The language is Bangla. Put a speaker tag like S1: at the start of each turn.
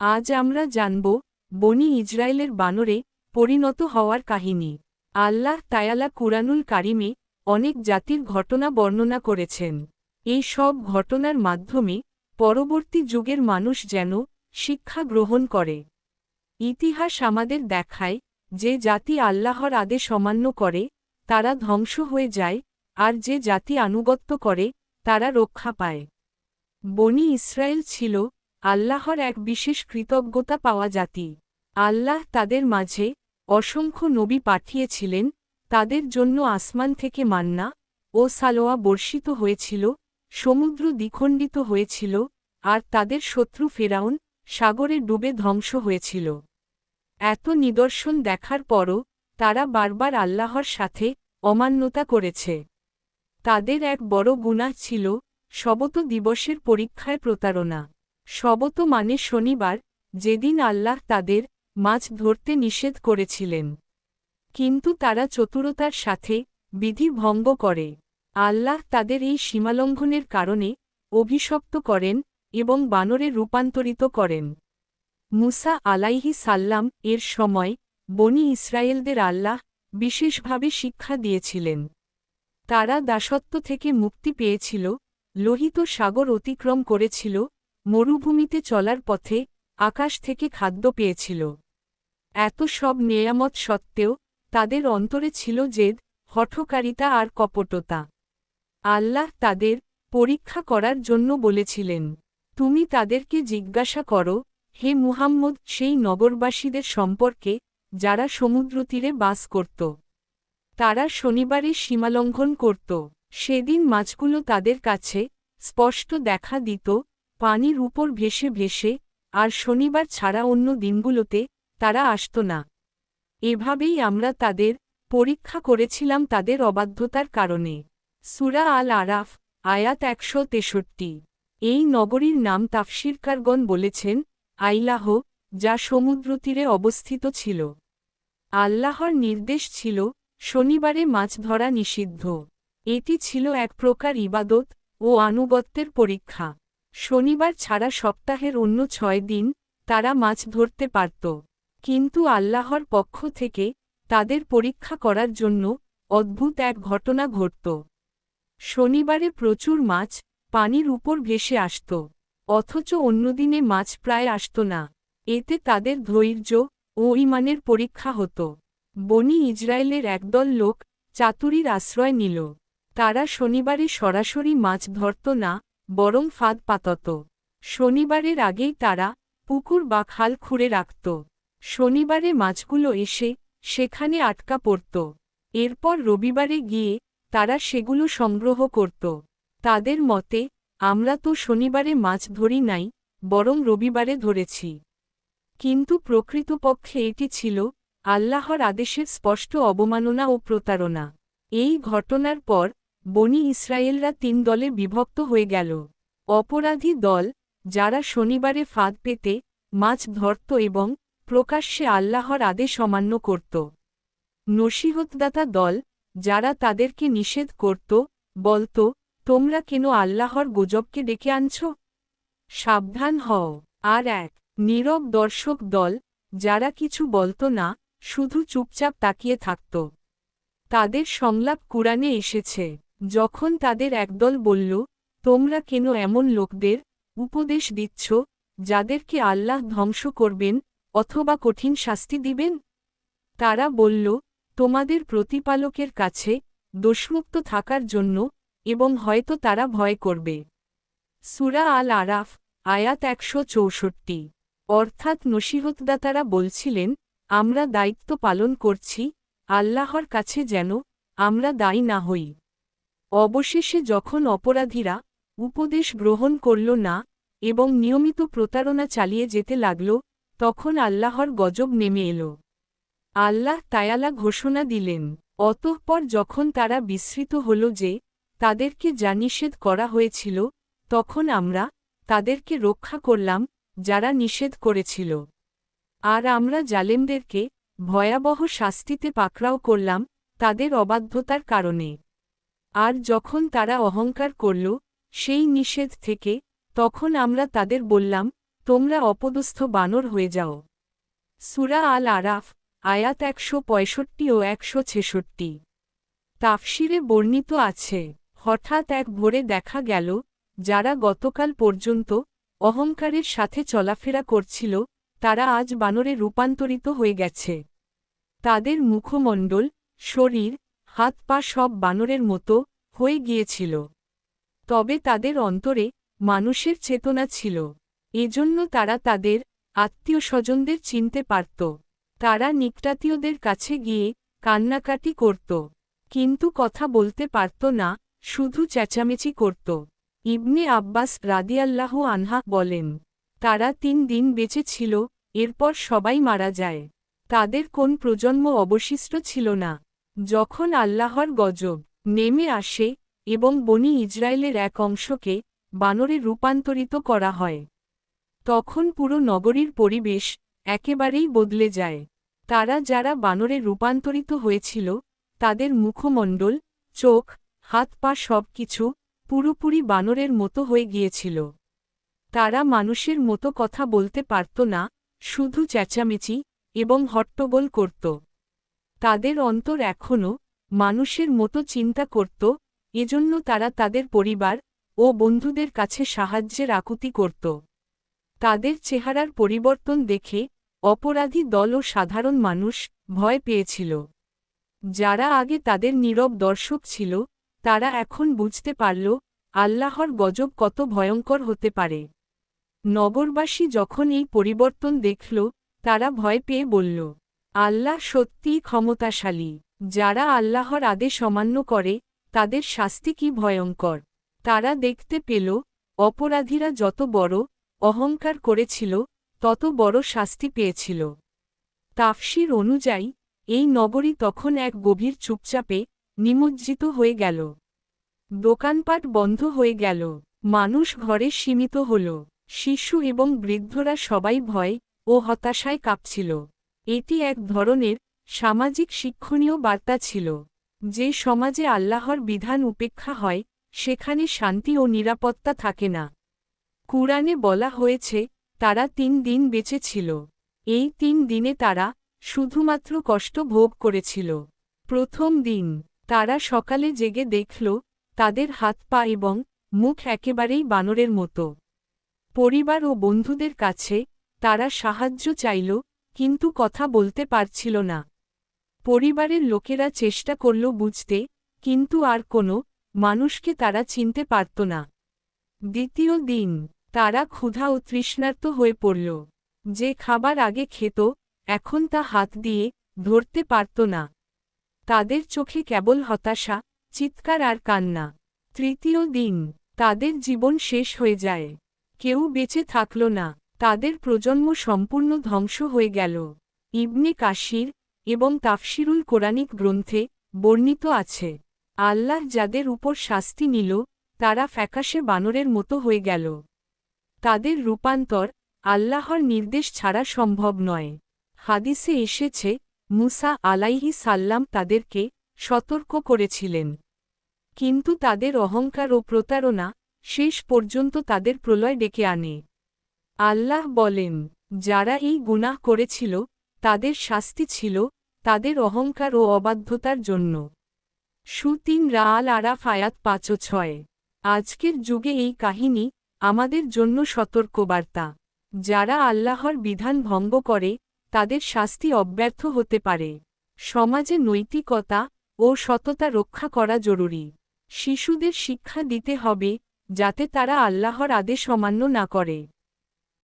S1: আজ আমরা জানব, বনি ইসরায়েলের বানরে পরিণত হওয়ার কাহিনী। আল্লাহ তায়ালা কুরানুল কারিমে অনেক জাতির ঘটনা বর্ণনা করেছেন। এই সব ঘটনার মাধ্যমে পরবর্তী যুগের মানুষ যেন শিক্ষা গ্রহণ করে। ইতিহাস আমাদের দেখায়, যে জাতি আল্লাহর আদেশ অমান্য করে, তারা ধ্বংস হয়ে যায়, আর যে জাতি আনুগত্য করে, তারা রক্ষা পায়। বনি ইসরায়েল ছিল আল্লাহর এক বিশেষ কৃতজ্ঞতা পাওয়া জাতি। আল্লাহ তাদের মাঝে অসংখ্য নবী পাঠিয়েছিলেন, তাদের জন্য আসমান থেকে মান্না ও সালোয়া বর্ষিত হয়েছিল, সমুদ্র দ্বিখণ্ডিত হয়েছিল, আর তাদের শত্রু ফেরাউন সাগরে ডুবে ধ্বংস হয়েছিল। এত নিদর্শন দেখার পরও তারা বারবার আল্লাহর সাথে অমান্যতা করেছে। তাদের এক বড় গুনাহ ছিল, শবত দিবসের পরীক্ষায় প্রতারণা। শবত মানে শনিবার, যেদিন আল্লাহ তাদের মাছ ধরতে নিষেধ করেছিলেন। কিন্তু তারা চতুরতার সাথে বিধি ভঙ্গ করে। আল্লাহ তাদের এই সীমালঙ্ঘনের কারণে অভিশপ্ত করেন এবং বানরে রূপান্তরিত করেন। মুসা আলাইহি সাল্লাম এর সময় বনি ইসরায়েলদের আল্লাহ বিশেষভাবে শিক্ষা দিয়েছিলেন। তারা দাসত্ব থেকে মুক্তি পেয়েছিল, লোহিত সাগর অতিক্রম করেছিল মরুভূমিতে চলার পথে আকাশ থেকে খাদ্য পেয়েছিল। এত সব নেয়ামত সত্ত্বেও তাদের অন্তরে ছিল জেদ, হঠকারিতা আর কপটতা। আল্লাহ তাদের পরীক্ষা করার জন্য বলেছিলেন, তুমি তাদেরকে জিজ্ঞাসা করো, হে মুহাম্মদ, সেই নগরবাসীদের সম্পর্কে যারা সমুদ্রতীরে বাস করত। তারা শনিবারে সীমালঙ্ঘন করত। সেদিন মাছগুলো তাদের কাছে স্পষ্ট দেখা দিত পানির উপর ভেসে ভেসে, আর শনিবার ছাড়া অন্য দিনগুলোতে তারা আসত না। এভাবেই আমরা তাদের পরীক্ষা করেছিলাম তাদের অবাধ্যতার কারণে। সুরা আল আরাফ আয়াত একশো তেষট্টি। এই নগরীর নাম তাফসিরকারগণ বলেছেন, আইলাহ, যা সমুদ্রতীরে অবস্থিত ছিল। আল্লাহর নির্দেশ ছিল, শনিবারে মাছ ধরা নিষিদ্ধ। এটি ছিল এক প্রকার ইবাদত ও আনুগত্যের পরীক্ষা। শনিবার ছাড়া সপ্তাহের অন্য ছয় দিন তারা মাছ ধরতে পারত। কিন্তু আল্লাহর পক্ষ থেকে তাদের পরীক্ষা করার জন্য অদ্ভুত এক ঘটনা ঘটত। শনিবারে প্রচুর মাছ পানির উপর ভেসে আসত, অথচ অন্যদিনে মাছ প্রায় আসত না। এতে তাদের ধৈর্য ও ইমানের পরীক্ষা হতো। বনি ইসরায়েলের একদল লোক চাতুরির আশ্রয় নিল। তারা শনিবারে সরাসরি মাছ ধরত না বরং ফাঁদ পাতত। শনিবারের আগেই তারা পুকুর বা খাল খুঁড়ে রাখত। শনিবারে মাছগুলো এসে সেখানে আটকা পড়ত। এরপর রবিবারে গিয়ে তারা সেগুলো সংগ্রহ করত। তাদের মতে, আমরা তো শনিবারে মাছ ধরি নাই, বরং রবিবারে ধরেছি। কিন্তু প্রকৃতপক্ষে এটি ছিল আল্লাহর আদেশের স্পষ্ট অবমাননা ও প্রতারণা। এই ঘটনার পর বনি ইসরায়েলরা তিন দলে বিভক্ত হয়ে গেল। অপরাধী দল, যারা শনিবারে ফাঁদ পেতে, মাছ ধরত এবং প্রকাশ্যে আল্লাহর আদেশ অমান্য করত। নসিহতদাতা দল, যারা তাদেরকে নিষেধ করত, বলত, তোমরা কেন আল্লাহর গুজবকে ডেকে আনছ? সাবধান হও। আর এক, নীরব দর্শক দল, যারা কিছু বলত না, শুধু চুপচাপ তাকিয়ে থাকত। তাদের সংলাপ কুরআনে এসেছে। যখন তাদের একদল বলল, তোমরা কেন এমন লোকদের উপদেশ দিচ্ছ, যাদেরকে আল্লাহ ধ্বংস করবেন অথবা কঠিন শাস্তি দিবেন? তারা বলল, তোমাদের প্রতিপালকের কাছে দোষমুক্ত থাকার জন্য এবং হয়তো তারা ভয় করবে। সুরা আল আরাফ আয়াত একশো চৌষট্টি। অর্থাৎ নসিহতদাতারা বলছিলেন, আমরা দায়িত্ব পালন করছি, আল্লাহর কাছে যেন আমরা দায়ী না হই। অবশেষে যখন অপরাধীরা উপদেশ গ্রহণ করল না এবং নিয়মিত প্রতারণা চালিয়ে যেতে লাগল, তখন আল্লাহর গজব নেমে এল। আল্লাহ তায়ালা ঘোষণা দিলেন, অতঃপর যখন তারা বিস্মৃত হল যে তাদেরকে যা নিষেধ করা হয়েছিল, তখন আমরা তাদেরকে রক্ষা করলাম যারা নিষেধ করেছিল। আর আমরা জালেমদেরকে ভয়াবহ শাস্তিতে পাকড়াও করলাম তাদের অবাধ্যতার কারণে। আর যখন তারা অহংকার করল, সেই নিষেধ থেকে, তখন আমরা তাদের বললাম, তোমরা অপদস্থ বানর হয়ে যাও। সুরা আল আরাফ আয়াত একশো পঁয়ষট্টি ও একশো ছেষট্টি। তাফসিরে বর্ণিত আছে, হঠাৎ এক ভোরে দেখা গেল, যারা গতকাল পর্যন্ত অহংকারের সাথে চলাফেরা করছিল, তারা আজ বানরে রূপান্তরিত হয়ে গেছে। তাদের মুখমণ্ডল, শরীর হাত পা সব বানরের মতো হয়ে গিয়েছিল। তবে তাদের অন্তরে মানুষের চেতনা ছিল। এজন্য তারা তাদের আত্মীয় স্বজনদের চিনতে পারত। তারা নিকটাতীয়দের কাছে গিয়ে কান্নাকাটি করত। কিন্তু কথা বলতে পারত না, শুধু চেঁচামেচি করত। ইবনে আব্বাস রাদিয়াল্লাহ আনহা বলেন, তারা তিন দিন বেঁচে ছিল, এরপর সবাই মারা যায়। তাদের কোন প্রজন্ম অবশিষ্ট ছিল না। যখন আল্লাহর গজব নেমে আসে এবং বনি ইসরায়েলের এক অংশকে বানরে রূপান্তরিত করা হয়, তখন পুরো নগরীর পরিবেশ একেবারেই বদলে যায়। তারা যারা বানরে রূপান্তরিত হয়েছিল, তাদের মুখমণ্ডল, চোখ, হাত পা সব কিছু পুরোপুরি বানরের মতো হয়ে গিয়েছিল। তারা মানুষের মতো কথা বলতে পারত না, শুধু চেঁচামেচি এবং হট্টগোল করত। তাদের অন্তর এখনও মানুষের মতো চিন্তা করত, এজন্য তারা তাদের পরিবার ও বন্ধুদের কাছে সাহায্যের আকুতি করত। তাদের চেহারার পরিবর্তন দেখে অপরাধী দল ও সাধারণ মানুষ ভয় পেয়েছিল। যারা আগে তাদের নীরব দর্শক ছিল, তারা এখন বুঝতে পারল, আল্লাহর গজব কত ভয়ঙ্কর হতে পারে। নগরবাসী যখন এই পরিবর্তন দেখল, তারা ভয় পেয়ে বলল আল্লাহ সত্যিই ক্ষমতাশালী। যারা আল্লাহর আদেশ অমান্য করে, তাদের শাস্তি কি ভয়ঙ্কর? তারা দেখতে পেল, অপরাধীরা যত বড় অহংকার করেছিল, তত বড় শাস্তি পেয়েছিল। তাফসির অনুযায়ী, এই নগরী তখন এক গভীর চুপচাপে নিমজ্জিত হয়ে গেল। দোকানপাট বন্ধ হয়ে গেল। মানুষ ঘরে সীমিত হল। শিশু এবং বৃদ্ধরা সবাই ভয় ও হতাশায় কাঁপছিল। এটি এক ধরনের সামাজিক শিক্ষণীয় বার্তা ছিল, যে সমাজে আল্লাহর বিধান উপেক্ষা হয়, সেখানে শান্তি ও নিরাপত্তা থাকে না। কুরআনে বলা হয়েছে, তারা তিন দিন বেঁচে ছিল। এই তিন দিনে তারা শুধুমাত্র কষ্ট ভোগ করেছিল। প্রথম দিন, তারা সকালে জেগে দেখল, তাদের হাত পা এবং মুখ একেবারেই বানরের মতো। পরিবার ও বন্ধুদের কাছে তারা সাহায্য চাইল কিন্তু কথা বলতে পারছিল না। পরিবারের লোকেরা চেষ্টা করল বুঝতে, কিন্তু আর কোনো মানুষকে তারা চিনতে পারত না। দ্বিতীয় দিন তারা ক্ষুধা ও তৃষ্ণার্ত হয়ে পড়ল। যে খাবার আগে খেত, এখন তা হাত দিয়ে ধরতে পারত না। তাদের চোখে কেবল হতাশা, চিৎকার আর কান্না। তৃতীয় দিন তাদের জীবন শেষ হয়ে যায়। কেউ বেঁচে থাকল না। তাদের প্রজন্ম সম্পূর্ণ ধ্বংস হয়ে গেল। ইবনে কাশির এবং তাফসিরুল কোরআনিক গ্রন্থে বর্ণিত আছে, আল্লাহ যাদের উপর শাস্তি নিল, তারা ফ্যাকাশে বানরের মতো হয়ে গেল। তাদের রূপান্তর আল্লাহর নির্দেশ ছাড়া সম্ভব নয়। হাদিসে এসেছে, মুসা আলাইহি সাল্লাম তাদেরকে সতর্ক করেছিলেন। কিন্তু তাদের অহংকার ও প্রতারণা শেষ পর্যন্ত তাদের প্রলয় ডেকে আনে। আল্লাহ বলেন, যারা এই গুনাহ করেছিল, তাদের শাস্তি ছিল, তাদের অহংকার ও অবাধ্যতার জন্য। সুতিন রাল আরাফ আয়াত পাঁচ ছয়। আজকের যুগে এই কাহিনী আমাদের জন্য সতর্কবার্তা। যারা আল্লাহর বিধান ভঙ্গ করে, তাদের শাস্তি অব্যর্থ হতে পারে। সমাজে নৈতিকতা ও সততা রক্ষা করা জরুরি। শিশুদের শিক্ষা দিতে হবে, যাতে তারা আল্লাহর আদেশ অমান্য না করে।